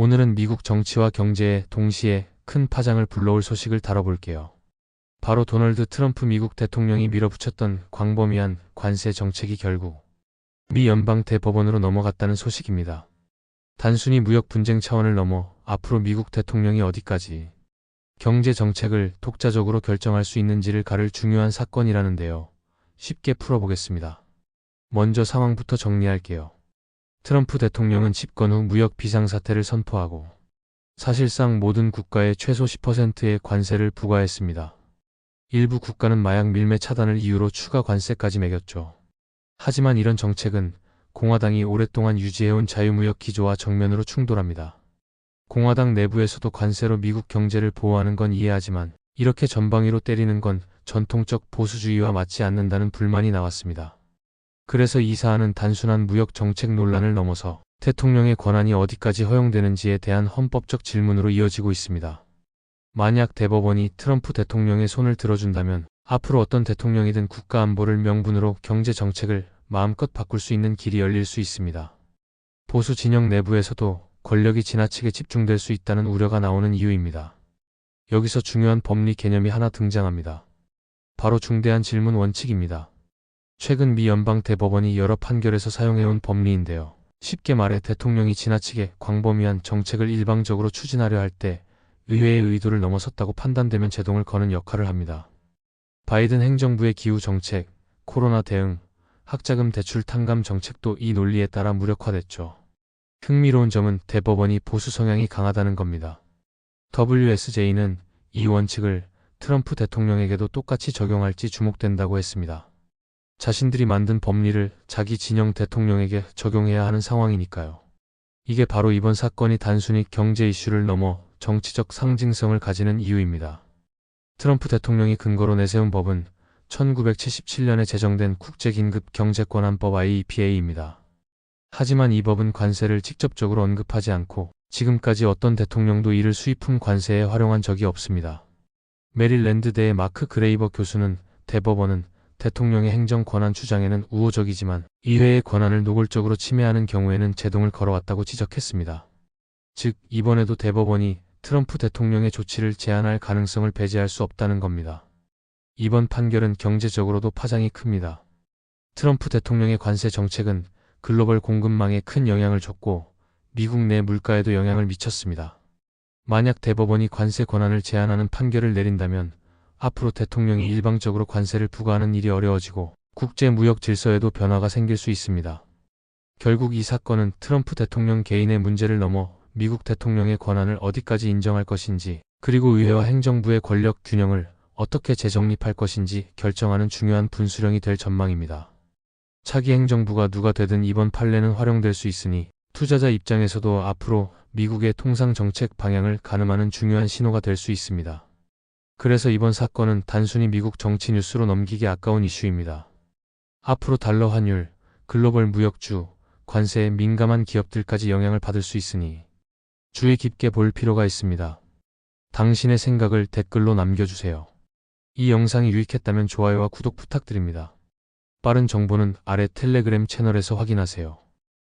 오늘은 미국 정치와 경제에 동시에 큰 파장을 불러올 소식을 다뤄볼게요. 바로 도널드 트럼프 미국 대통령이 밀어붙였던 광범위한 관세 정책이 결국 미 연방 대법원으로 넘어갔다는 소식입니다. 단순히 무역 분쟁 차원을 넘어 앞으로 미국 대통령이 어디까지 경제 정책을 독자적으로 결정할 수 있는지를 가를 중요한 사건이라는데요. 쉽게 풀어보겠습니다. 먼저 상황부터 정리할게요. 트럼프 대통령은 집권 후 무역 비상사태를 선포하고 사실상 모든 국가에 최소 10%의 관세를 부과했습니다. 일부 국가는 마약 밀매 차단을 이유로 추가 관세까지 매겼죠. 하지만 이런 정책은 공화당이 오랫동안 유지해온 자유무역 기조와 정면으로 충돌합니다. 공화당 내부에서도 관세로 미국 경제를 보호하는 건 이해하지만 이렇게 전방위로 때리는 건 전통적 보수주의와 맞지 않는다는 불만이 나왔습니다. 그래서 이 사안은 단순한 무역 정책 논란을 넘어서 대통령의 권한이 어디까지 허용되는지에 대한 헌법적 질문으로 이어지고 있습니다. 만약 대법원이 트럼프 대통령의 손을 들어준다면 앞으로 어떤 대통령이든 국가 안보를 명분으로 경제 정책을 마음껏 바꿀 수 있는 길이 열릴 수 있습니다. 보수 진영 내부에서도 권력이 지나치게 집중될 수 있다는 우려가 나오는 이유입니다. 여기서 중요한 법리 개념이 하나 등장합니다. 바로 중대한 질문 원칙입니다. 최근 미 연방 대법원이 여러 판결에서 사용해온 법리인데요. 쉽게 말해 대통령이 지나치게 광범위한 정책을 일방적으로 추진하려 할 때 의회의 의도를 넘어섰다고 판단되면 제동을 거는 역할을 합니다. 바이든 행정부의 기후 정책, 코로나 대응, 학자금 대출 탕감 정책도 이 논리에 따라 무력화됐죠. 흥미로운 점은 대법원이 보수 성향이 강하다는 겁니다. WSJ는 이 원칙을 트럼프 대통령에게도 똑같이 적용할지 주목된다고 했습니다. 자신들이 만든 법리를 자기 진영 대통령에게 적용해야 하는 상황이니까요. 이게 바로 이번 사건이 단순히 경제 이슈를 넘어 정치적 상징성을 가지는 이유입니다. 트럼프 대통령이 근거로 내세운 법은 1977년에 제정된 국제긴급 경제권한법 IEPA입니다. 하지만 이 법은 관세를 직접적으로 언급하지 않고 지금까지 어떤 대통령도 이를 수입품 관세에 활용한 적이 없습니다. 메릴랜드대의 마크 그레이버 교수는 대법원은 대통령의 행정 권한 주장에는 우호적이지만 의회의 권한을 노골적으로 침해하는 경우에는 제동을 걸어왔다고 지적했습니다. 즉, 이번에도 대법원이 트럼프 대통령의 조치를 제한할 가능성을 배제할 수 없다는 겁니다. 이번 판결은 경제적으로도 파장이 큽니다. 트럼프 대통령의 관세 정책은 글로벌 공급망에 큰 영향을 줬고 미국 내 물가에도 영향을 미쳤습니다. 만약 대법원이 관세 권한을 제한하는 판결을 내린다면 앞으로 대통령이 일방적으로 관세를 부과하는 일이 어려워지고 국제 무역 질서에도 변화가 생길 수 있습니다. 결국 이 사건은 트럼프 대통령 개인의 문제를 넘어 미국 대통령의 권한을 어디까지 인정할 것인지 그리고 의회와 행정부의 권력 균형을 어떻게 재정립할 것인지 결정하는 중요한 분수령이 될 전망입니다. 차기 행정부가 누가 되든 이번 판례는 활용될 수 있으니 투자자 입장에서도 앞으로 미국의 통상 정책 방향을 가늠하는 중요한 신호가 될 수 있습니다. 그래서 이번 사건은 단순히 미국 정치 뉴스로 넘기기 아까운 이슈입니다. 앞으로 달러 환율, 글로벌 무역주, 관세에 민감한 기업들까지 영향을 받을 수 있으니 주의 깊게 볼 필요가 있습니다. 당신의 생각을 댓글로 남겨주세요. 이 영상이 유익했다면 좋아요와 구독 부탁드립니다. 빠른 정보는 아래 텔레그램 채널에서 확인하세요.